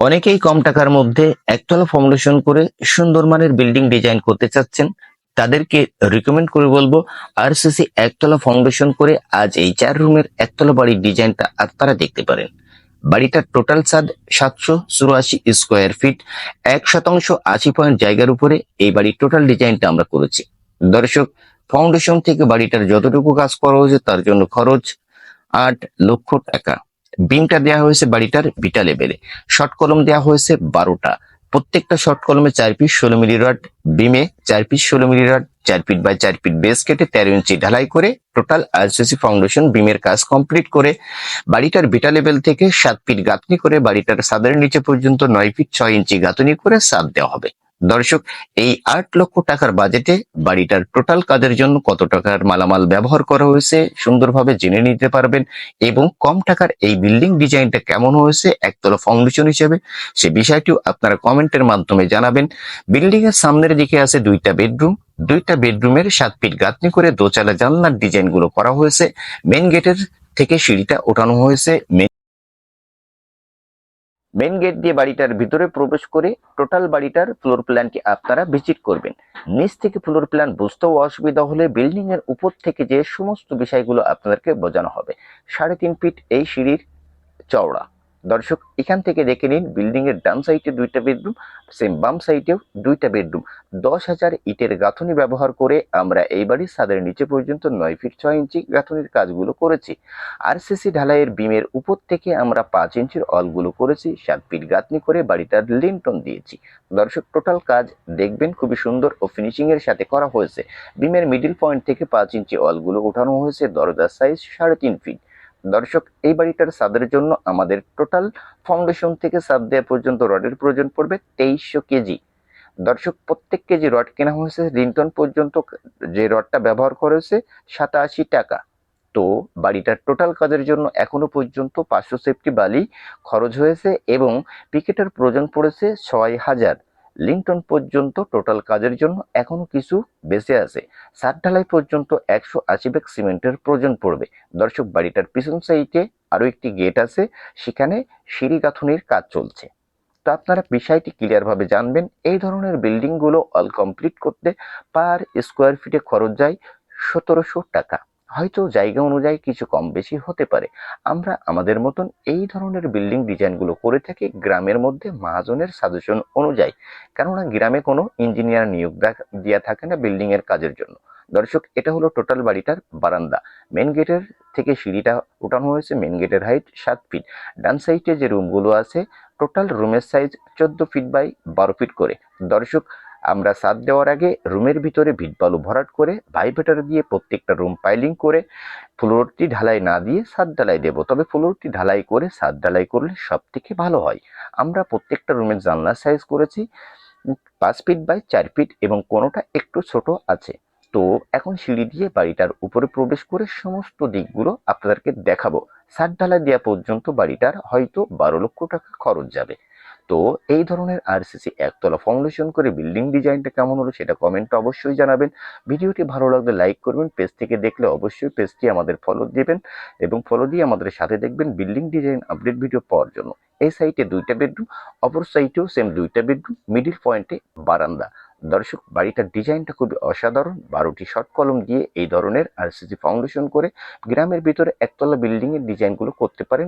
অনেকেই কম টাকার মধ্যে একতলা ফাউন্ডেশন করে সুন্দর মানের বিল্ডিং ডিজাইন করতে চাচ্ছেন। তাদেরকে রিকমেন্ড করে বলব আরসিসি একতলা ফাউন্ডেশন করে আজ এই চার রুমের একতলা বাড়ির ডিজাইনটা আপনারা দেখতে পারেন। বাড়িটার টোটাল ছাদ সাতশো চুরাশি স্কোয়ার ফিট এক শতাংশ আশি পয়েন্ট জায়গার উপরে এই বাড়ির টোটাল ডিজাইনটা আমরা করেছি। দর্শক ফাউন্ডেশন থেকে বাড়িটার যতটুকু কাজ করা হয়েছে তার জন্য খরচ আট লক্ষ টাকা। বিমটা দেওয়া হয়েছে বাড়িটার বিটা লেভেলে শর্ট কলম দেওয়া হয়েছে বারোটা। প্রত্যেকটা শর্ট কলমে চার পিস ষোলো মিলি রড বিমে, চার পিস ষোলো মিলি রড চার ফিট বাই চার ফিট বেস কেটে তেরো ইঞ্চি ঢালাই করে টোটাল আরসিসি ফাউন্ডেশন বিমের কাজ কমপ্লিট করে বাড়িটার বিটা লেভেল থেকে সাত ফিট গাঁথনি করে বাড়িটার ছাদের নিচে পর্যন্ত নয় ফিট ছয় ইঞ্চি গাঁথনি করে ছাদ দেওয়া হবে। দর্শক, এই আট লক্ষ টাকার বাজেটে বাড়িটার টোটাল কাজের জন্য কত টাকার মালামাল ব্যবহার করা হয়েছে সুন্দরভাবে জেনে নিতে পারবেন এবং কম টাকার এই বিল্ডিং ডিজাইনটা কেমন হয়েছে একতলা ফাউন্ডেশন হিসেবে সে বিষয়টিও আপনারা কমেন্টের মাধ্যমে জানাবেন। বিল্ডিং এর সামনের দিকে আছে দুইটা বেডরুম দুইটা বেডরুমের সাত ফিট গাঁথনি করে দোচালা জানলার ডিজাইনগুলো করা হয়েছে। মেন গেটের থেকে সিঁড়িটা ওঠানো হয়েছে। মেন গেট দিয়ে বাড়িটার ভিতরে প্রবেশ করে টোটাল বাড়িটার ফ্লোর প্ল্যানটি আপনারা ভিজিট করবেন। নিচ থেকে ফ্লোর প্ল্যান বুঝতেও অসুবিধা হলে বিল্ডিং এর উপর থেকে যে সমস্ত বিষয়গুলো আপনাদেরকে বোঝানো হবে। সাড়ে তিন ফিট এই সিঁড়ির চওড়া। দর্শক, এখান থেকে দেখে নিন বিল্ডিং এর ডান সাইডে দুইটা বেডরুম, সেম বাম সাইডেও দুইটা বেডরুম। দশ হাজার ইটের গাঁথনি ব্যবহার করে আমরা এই বাড়ির ছাদের নিচে পর্যন্ত নয় ফিট ছয় ইঞ্চি গাঁথনির কাজগুলো করেছি। আরসিসি ঢালাইয়ের বিমের উপর থেকে আমরা পাঁচ ইঞ্চির অলগুলো করেছি, সাত ফিট গাঁথনি করে বাড়িটার লিন্টন দিয়েছি। দর্শক, টোটাল কাজ দেখবেন, খুবই সুন্দর ও ফিনিশিং এর সাথে করা হয়েছে। বিমের মিডিল পয়েন্ট থেকে পাঁচ ইঞ্চি অলগুলো উঠানো হয়েছে, দরজার সাইজ সাড়ে তিন ফিট। দর্শক, এই বাড়িটার ছাদের জন্য আমাদের টোটাল ফাউন্ডেশন থেকে ছাদ দেওয়া পর্যন্ত রডের প্রয়োজন পড়বে তেইশশো কেজি। দর্শক, প্রত্যেক কেজি রড কেনা হয়েছে লিন্টন পর্যন্ত যে রডটা ব্যবহার করেছে সাতাশি টাকা। তো বাড়িটার টোটাল কাজের জন্য এখনও পর্যন্ত পাঁচশো সেফটি বালি খরচ হয়েছে এবং পিকেটের প্রয়োজন পড়েছে ছয় হাজার। লিংটন পর্যন্ত টোটাল কাজের জন্য এখনও কিছু বেঁচে আছে। সাত ঢালাই পর্যন্ত একশো আশি ব্যাগ সিমেন্টের প্রয়োজন পড়বে। দর্শক, বাড়িটার পিছন সাইডে আরও একটি গেট আছে। সেখানে সিঁড়ি গাঁথনির কাজ চলছে। তো আপনারা বিষয়টি ক্লিয়ারভাবে জানবেন। এই ধরনের বিল্ডিংগুলো অল কমপ্লিট করতে পার স্কোয়ার ফিটে খরচ যায় সতেরোশো টাকা। হয়তো জায়গা অনুযায়ী কিছু কম বেশি হতে পারে। আমরা আমাদের মতন এই ধরনের বিল্ডিং ডিজাইনগুলো করে থাকি গ্রামের মধ্যে মহাজনের সাজেশন অনুযায়ী। কেননা গ্রামে কোনো ইঞ্জিনিয়ার নিয়োগ দেয়া থাকে না বিল্ডিং এর কাজের জন্য। দর্শক, এটা হলো টোটাল বাড়িটার বারান্দা। মেন গেটের থেকে সিঁড়িটা উঠানো হয়েছে মেন গেটের হাইট সাত ফিট ডান সাইডে যে রুমগুলো আছে টোটাল রুমের সাইজ চোদ্দ ফিট বাই বারো ফিট করে। দর্শক আমরা ছাদ দেওয়ার আগে রুমের ভিতরে ভিট বালু ভরাট করে ভাইবেটার দিয়ে প্রত্যেকটা রুম পাইলিং করে ফ্লোরটি ঢালাই না দিয়ে সাদ ঢালাই দেব। তবে ফ্লোরটি ঢালাই করে সাদ ঢালাই করলে সব থেকে ভালো হয়। আমরা প্রত্যেকটা রুমের জানলার সাইজ করেছি, পাঁচ ফিট বাই চার ফিট এবং কোনোটা একটু ছোট আছে। তো এখন সিঁড়ি দিয়ে বাড়িটার উপরে প্রবেশ করে সমস্ত দিকগুলো আপনাদেরকে দেখাবো। ছাদ ঢালাই দেওয়া পর্যন্ত বাড়িটার হয়তো বারো লক্ষ টাকা খরচ যাবে। তো এই ধরনের আরসিসি একতলা ফাউন্ডেশন করে বিল্ডিং ডিজাইনটা কেমন হলো সেটা কমেন্টে অবশ্যই জানাবেন। ভিডিওটি ভালো লাগলে লাইক করবেন পেজ থেকে দেখলে অবশ্যই পেজটি আমাদের ফলো দেবেন এবং ফলো দিয়ে আমাদের সাথে দেখবেন বিল্ডিং ডিজাইন আপডেট ভিডিও পাওয়ার জন্য। এই সাইটে দুইটা বেডরুম অপর সাইটেও সেম দুইটা বেডরুম মিডিল পয়েন্টে বারান্দা। দর্শক, বাড়িটার ডিজাইনটা খুবই অসাধারণ। বারোটি শর্ট কলম দিয়ে এই ধরনের আরসিসি ফাউন্ডেশন করে গ্রামের ভিতরে একতলা বিল্ডিং এর ডিজাইনগুলো করতে পারেন।